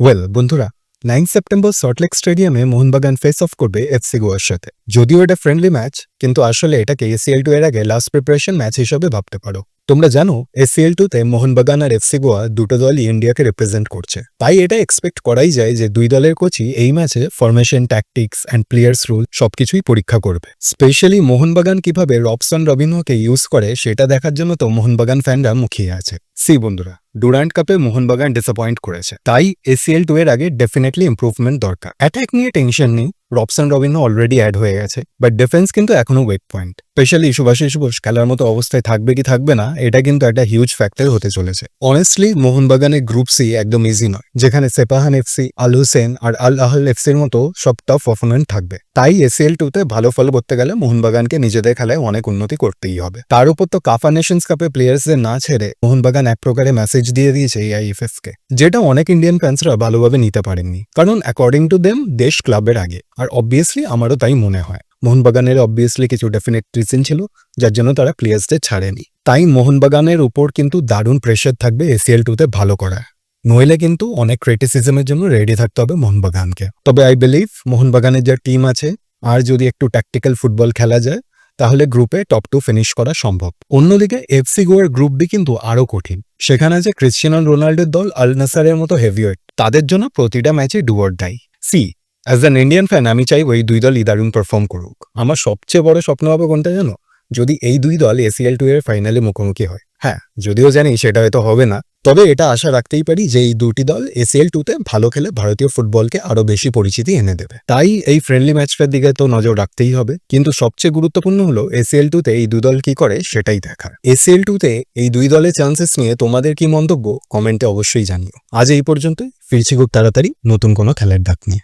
Well বন্ধুরা nine September Salt Lake স্টেডিয়ামে Mohun Bagan face off করবে এফসি গোয়ার সাথে। যদিও এটা ফ্রেন্ডলি ম্যাচ কিন্তু আসলে এটাকে এসিএল টু এর আগে লাস্ট প্রিপারেশন ম্যাচ হিসেবে ভাবতে পারো। তোমরা জানো এসিএল টুতে মোহনবাগান আর এফসি গোয়া দুটো দলই ইন্ডিয়াকে রিপ্রেজেন্ট করছে। তাই এটা এক্সপেক্ট করাই যায় যে দুই দলের কোচই এই ম্যাচে formation tactics and players rule সবকিছুই পরীক্ষা করবে। স্পেশালি মোহনবাগান কীভাবে রবসন রবিনহোকে ইউজ করে, সেটা দেখার জন্য তো মোহনবাগান ফ্যানরা মুখিয়ে আছে। সি বন্ধুরা। ডুরান্ট কাপে মোহনবাগান ডিসঅ্যাপয়েন্ট করেছে। তাই এসিএল টু এর আগে ডেফিনেটলি ইম্প্রুভমেন্ট দরকার। অ্যাটাক নিয়ে টেনশন নেই রবসন রবিনহ অলরেডি অ্যাড হয়ে গেছে বাট ডিফেন্স কিন্তু এখনও weak point specially Subhasish Bose খেলার মতো অবস্থায় থাকবে কি থাকবে না, এটা কিন্তু একটা হিউজ ফ্যাক্টর হতে চলেছে। অনেস্টলি মোহনবাগানের গ্রুপ সি একদম ইজি নয়, যেখানে সেপাহান এফসি আল হুসেন আর আল আহল এফসির মতো সব টপ অপোনেন্ট থাকবে। তাই এসিএল টুতে ভালো ফল করতে গেলে মোহনবাগানকে নিজেদের খেলায় অনেক উন্নতি করতেই হবে। তার উপর তো কাফা নেশনস কাপে প্লেয়ার্সদের না ছেড়ে মোহনবাগান এক প্রকারে মেসেজ দিয়ে দিয়েছে এআইএফএফ কে, যেটা অনেক ইন্ডিয়ান ফ্যান্সরা ভালোভাবে নিতে পারেননি। কারণ অ্যাকর্ডিং টু দেম দেশ ক্লাবের আগে। আর অবভিয়াসলি আমারও তাই মনে হয়। মোহনবাগানের অবভিয়াসলি কিছু ডেফিনেট রিজন ছিল, যার জন্য তারা প্লেয়ার্সদের ছাড়েনি। তাই মোহনবাগানের উপর কিন্তু দারুণ প্রেশার থাকবে এসিএল টুতে ভালো করা নইলে কিন্তু অনেক ক্রিটিসিজমের জন্য রেডি থাকতে হবে মোহনবাগানকে। তবে আই বিলিভ মোহনবাগানের যা টিম আছে, আর যদি একটু ট্যাকটিক্যাল ফুটবল খেলা যায় তাহলে গ্রুপে টপ টু ফিনিশ করা সম্ভব। অন্যদিকে এফসি গোয়ার গ্রুপ বি কিন্তু আরও কঠিন। সেখানে আছে ক্রিশ্চিয়ানো রোনাল্ডোর দল আল নাসারের মতো হেভিওয়েট তাদের জন্য প্রতিটা ম্যাচে do or die see as an Indian fan আমি চাই ওই দুই দল দারুণ পারফর্ম করুক। আমার সবচেয়ে বড় স্বপ্ন হবে কোনটা জানো? যদি এই দুই দল এসিএল টু এর ফাইনালে মুখোমুখি হয়। হ্যাঁ যদিও জানি সেটা হয়তো হবে না। তবে এটা আশা রাখতেই পারি যে এই দুটি দল এসিএল টুতে ভালো খেলে ভারতীয় ফুটবলকে আরও বেশি পরিচিতি এনে দেবে। তাই এই ফ্রেন্ডলি ম্যাচটার দিকে তো নজর রাখতেই হবে। কিন্তু সবচেয়ে গুরুত্বপূর্ণ হলো এসিএল টুতে এই দুই দল কি করে সেটাই দেখার। এসিএল টুতে এই দুই দলের চান্সেস নিয়ে তোমাদের কি মন্তব্য কমেন্টে অবশ্যই জানিও। আজ এই পর্যন্ত ফিরছি খুব তাড়াতাড়ি নতুন কোনো খেলার ডাক নিয়ে।